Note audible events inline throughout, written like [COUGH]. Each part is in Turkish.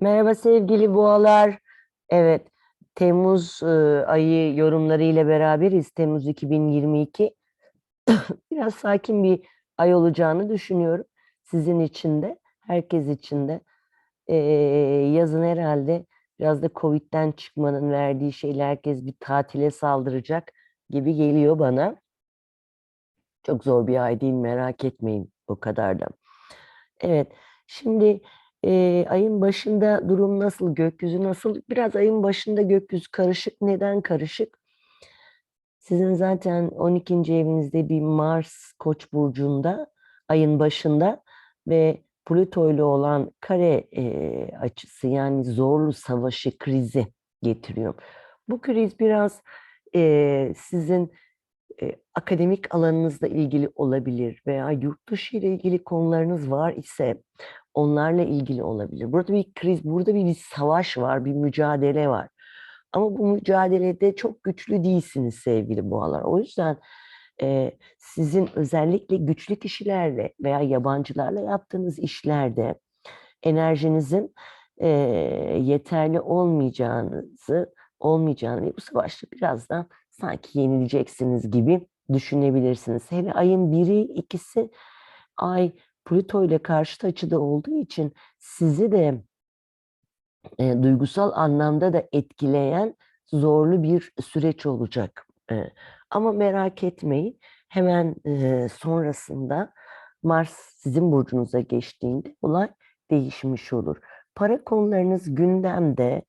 Merhaba sevgili boğalar. Evet, Temmuz e, ayı yorumlarıyla beraberiz. Temmuz 2022. [COUGHS] Biraz sakin bir ay olacağını düşünüyorum. Sizin için de, herkes için de. Ee, yazın herhalde biraz da Covid'den çıkmanın verdiği şeyle herkes bir tatile saldıracak gibi geliyor bana. Çok zor bir ay değil, merak etmeyin o kadar da. Evet, şimdi e, ayın başında durum nasıl, gökyüzü nasıl? Biraz ayın başında gökyüzü karışık. Neden karışık? Sizin zaten 12. evinizde bir Mars Koç burcunda ayın başında ve Plüto ile olan kare e, açısı yani zorlu savaşı, krizi getiriyor. Bu kriz biraz e, sizin e, akademik alanınızla ilgili olabilir veya yurt dışı ile ilgili konularınız var ise onlarla ilgili olabilir. Burada bir kriz, burada bir, bir savaş var, bir mücadele var. Ama bu mücadelede çok güçlü değilsiniz sevgili boğalar. O yüzden e, sizin özellikle güçlü kişilerle veya yabancılarla yaptığınız işlerde enerjinizin e, yeterli olmayacağınızı olmayacağını ve bu savaşta birazdan sanki yenileceksiniz gibi düşünebilirsiniz. Hele ayın biri, ikisi ay Plüto ile karşıt açıda olduğu için sizi de e, duygusal anlamda da etkileyen zorlu bir süreç olacak. E, ama merak etmeyin hemen e, sonrasında Mars sizin burcunuza geçtiğinde olay değişmiş olur. Para konularınız gündemde,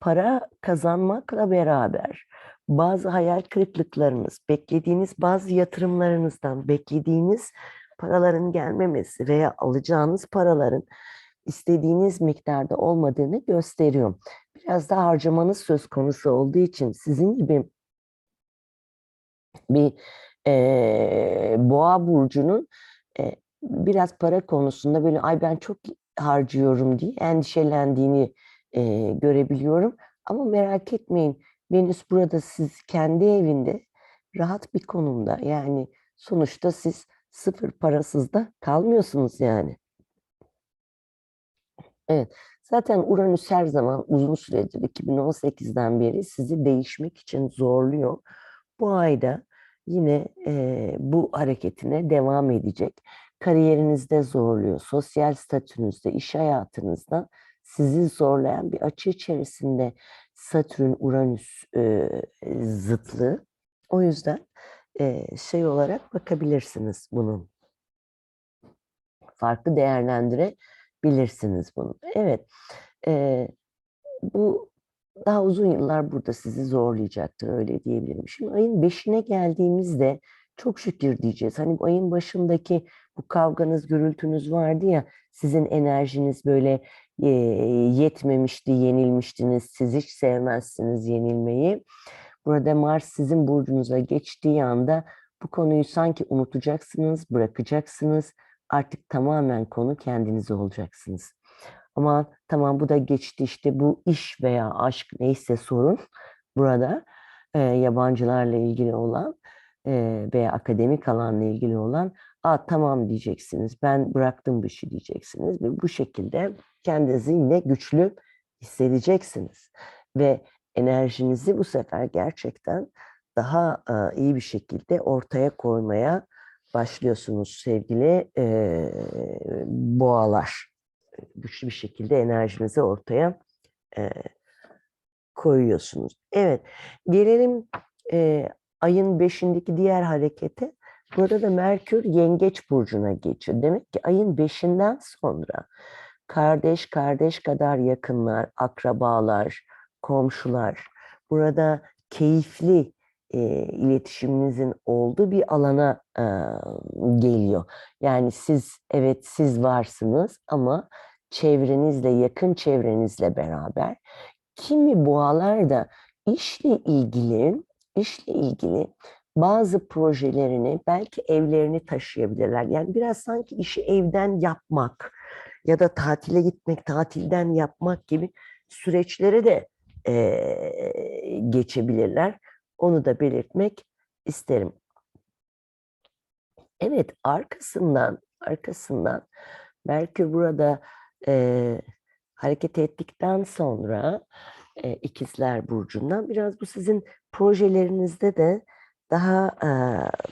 para kazanmakla beraber bazı hayal kırıklıklarınız, beklediğiniz bazı yatırımlarınızdan beklediğiniz paraların gelmemesi veya alacağınız paraların istediğiniz miktarda olmadığını gösteriyor. Biraz da harcamanız söz konusu olduğu için sizin gibi bir e, boğa burcunun e, biraz para konusunda böyle ay ben çok harcıyorum diye endişelendiğini e, görebiliyorum. Ama merak etmeyin Venüs burada siz kendi evinde rahat bir konumda yani sonuçta siz sıfır parasız da kalmıyorsunuz yani. Evet. Zaten Uranüs her zaman uzun süredir 2018'den beri sizi değişmek için zorluyor. Bu ayda yine e, bu hareketine devam edecek. Kariyerinizde zorluyor, sosyal statünüzde, iş hayatınızda sizi zorlayan bir açı içerisinde Satürn-Uranüs e, zıtlığı. O yüzden şey olarak bakabilirsiniz bunun. Farklı değerlendirebilirsiniz bunu. Evet, bu daha uzun yıllar burada sizi zorlayacaktır öyle diyebilirim. Şimdi ayın beşine geldiğimizde çok şükür diyeceğiz. Hani bu ayın başındaki bu kavganız, gürültünüz vardı ya sizin enerjiniz böyle yetmemişti, yenilmiştiniz. Siz hiç sevmezsiniz yenilmeyi. Burada Mars sizin burcunuza geçtiği anda bu konuyu sanki unutacaksınız, bırakacaksınız. Artık tamamen konu kendiniz olacaksınız. Ama tamam bu da geçti işte bu iş veya aşk neyse sorun burada e, yabancılarla ilgili olan e, veya akademik alanla ilgili olan Aa, tamam diyeceksiniz ben bıraktım bu işi diyeceksiniz ve bu şekilde kendinizi yine güçlü hissedeceksiniz ve enerjinizi bu sefer gerçekten daha iyi bir şekilde ortaya koymaya başlıyorsunuz sevgili boğalar. Güçlü bir şekilde enerjinizi ortaya koyuyorsunuz. Evet, gelelim ayın beşindeki diğer harekete. Burada da Merkür Yengeç Burcu'na geçiyor. Demek ki ayın beşinden sonra kardeş kardeş kadar yakınlar, akrabalar, komşular, burada keyifli e, iletişiminizin olduğu bir alana e, geliyor. Yani siz evet siz varsınız ama çevrenizle, yakın çevrenizle beraber kimi boğalar da işle ilgili işle ilgili bazı projelerini belki evlerini taşıyabilirler. Yani biraz sanki işi evden yapmak ya da tatile gitmek, tatilden yapmak gibi süreçlere de e, geçebilirler. Onu da belirtmek isterim. Evet, arkasından arkasından Merkür burada e, hareket ettikten sonra e, ikizler burcundan biraz bu sizin projelerinizde de daha e,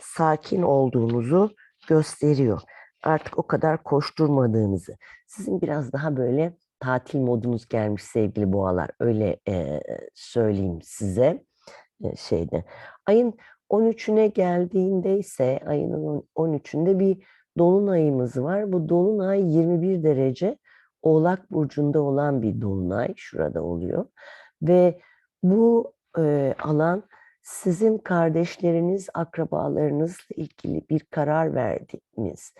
sakin olduğunuzu gösteriyor. Artık o kadar koşturmadığınızı. Sizin biraz daha böyle tatil modunuz gelmiş sevgili boğalar. Öyle e, söyleyeyim size e, şeyde. Ayın 13'üne geldiğinde ise ayın 13'ünde bir dolunayımız var. Bu dolunay 21 derece Oğlak burcunda olan bir dolunay şurada oluyor. Ve bu e, alan sizin kardeşleriniz, akrabalarınızla ilgili bir karar verdiğiniz,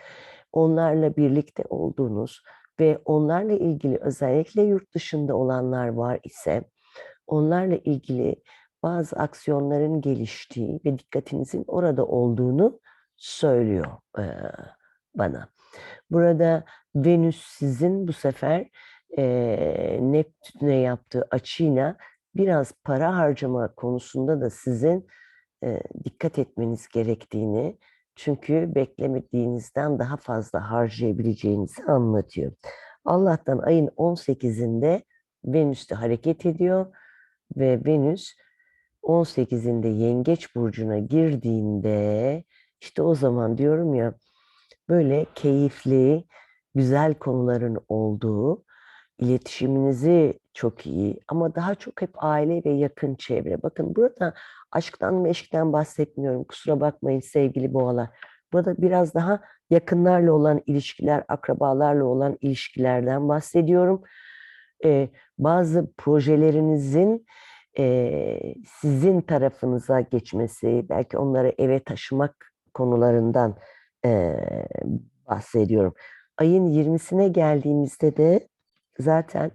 onlarla birlikte olduğunuz ve onlarla ilgili özellikle yurt dışında olanlar var ise onlarla ilgili bazı aksiyonların geliştiği ve dikkatinizin orada olduğunu söylüyor bana. Burada Venüs sizin bu sefer Neptün'e yaptığı açıyla biraz para harcama konusunda da sizin dikkat etmeniz gerektiğini çünkü beklemediğinizden daha fazla harcayabileceğinizi anlatıyor. Allah'tan ayın 18'inde Venüs de hareket ediyor ve Venüs 18'inde Yengeç burcuna girdiğinde işte o zaman diyorum ya böyle keyifli, güzel konuların olduğu, iletişiminizi çok iyi ama daha çok hep aile ve yakın çevre. Bakın burada aşktan meşkten bahsetmiyorum. Kusura bakmayın sevgili boğalar. Burada biraz daha yakınlarla olan ilişkiler, akrabalarla olan ilişkilerden bahsediyorum. Ee, bazı projelerinizin e, sizin tarafınıza geçmesi, belki onları eve taşımak konularından e, bahsediyorum. Ayın 20'sine geldiğimizde de zaten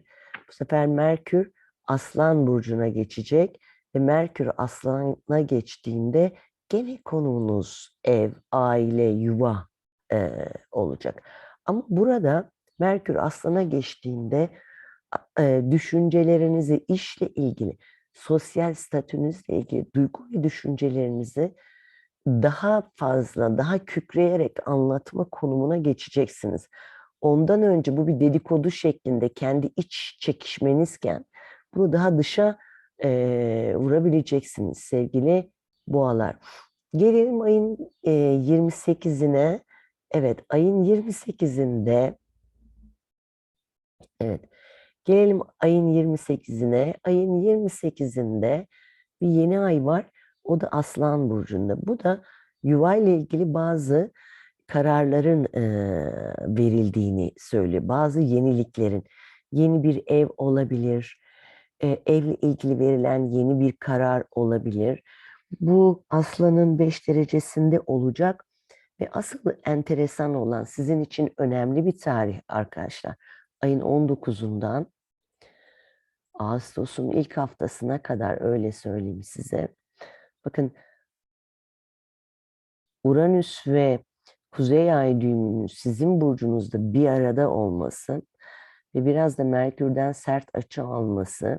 bu sefer Merkür Aslan Burcu'na geçecek ve Merkür Aslan'a geçtiğinde gene konumuz ev, aile, yuva e, olacak. Ama burada Merkür Aslan'a geçtiğinde e, düşüncelerinizi işle ilgili, sosyal statünüzle ilgili duygu ve düşüncelerinizi daha fazla, daha kükreyerek anlatma konumuna geçeceksiniz. Ondan önce bu bir dedikodu şeklinde kendi iç çekişmenizken bunu daha dışa e, vurabileceksiniz sevgili boğalar. Gelelim ayın e, 28'ine. Evet ayın 28'inde evet gelelim ayın 28'ine. Ayın 28'inde bir yeni ay var. O da Aslan Burcu'nda. Bu da yuva ile ilgili bazı kararların e, verildiğini söylüyor. Bazı yeniliklerin. Yeni bir ev olabilir. E, evle ilgili verilen yeni bir karar olabilir. Bu aslanın 5 derecesinde olacak. Ve asıl enteresan olan sizin için önemli bir tarih arkadaşlar. Ayın 19'undan Ağustos'un ilk haftasına kadar öyle söyleyeyim size. Bakın Uranüs ve Kuzey Ay düğümünün sizin burcunuzda bir arada olması ve biraz da Merkür'den sert açı alması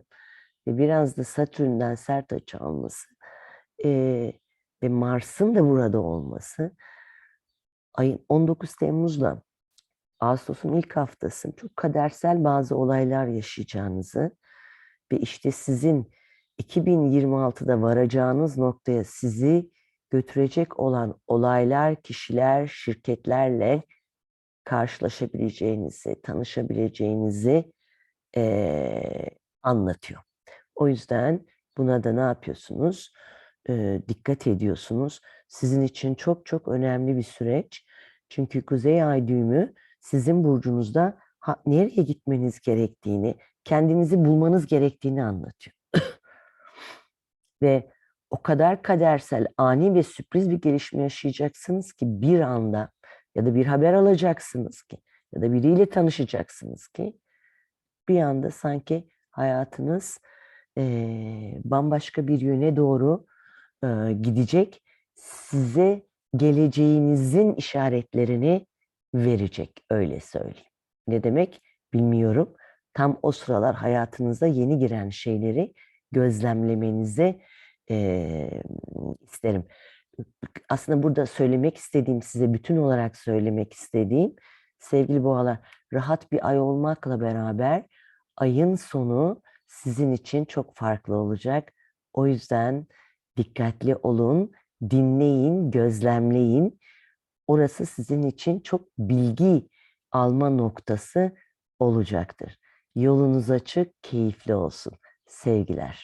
ve biraz da Satürn'den sert açı alması e, ve Mars'ın da burada olması ayın 19 Temmuz'la Ağustos'un ilk haftası çok kadersel bazı olaylar yaşayacağınızı ve işte sizin 2026'da varacağınız noktaya sizi götürecek olan olaylar, kişiler, şirketlerle karşılaşabileceğinizi, tanışabileceğinizi e, anlatıyor. O yüzden buna da ne yapıyorsunuz? E, dikkat ediyorsunuz. Sizin için çok çok önemli bir süreç. Çünkü Kuzey Ay düğümü sizin burcunuzda ha, nereye gitmeniz gerektiğini, kendinizi bulmanız gerektiğini anlatıyor. [COUGHS] Ve o kadar kadersel, ani ve sürpriz bir gelişme yaşayacaksınız ki bir anda ya da bir haber alacaksınız ki ya da biriyle tanışacaksınız ki bir anda sanki hayatınız e, bambaşka bir yöne doğru e, gidecek. Size geleceğinizin işaretlerini verecek öyle söyleyeyim. Ne demek bilmiyorum. Tam o sıralar hayatınıza yeni giren şeyleri gözlemlemenizi e, isterim. Aslında burada söylemek istediğim, size bütün olarak söylemek istediğim, sevgili boğalar, rahat bir ay olmakla beraber ayın sonu sizin için çok farklı olacak. O yüzden dikkatli olun, dinleyin, gözlemleyin. Orası sizin için çok bilgi alma noktası olacaktır. Yolunuz açık, keyifli olsun. Sevgiler.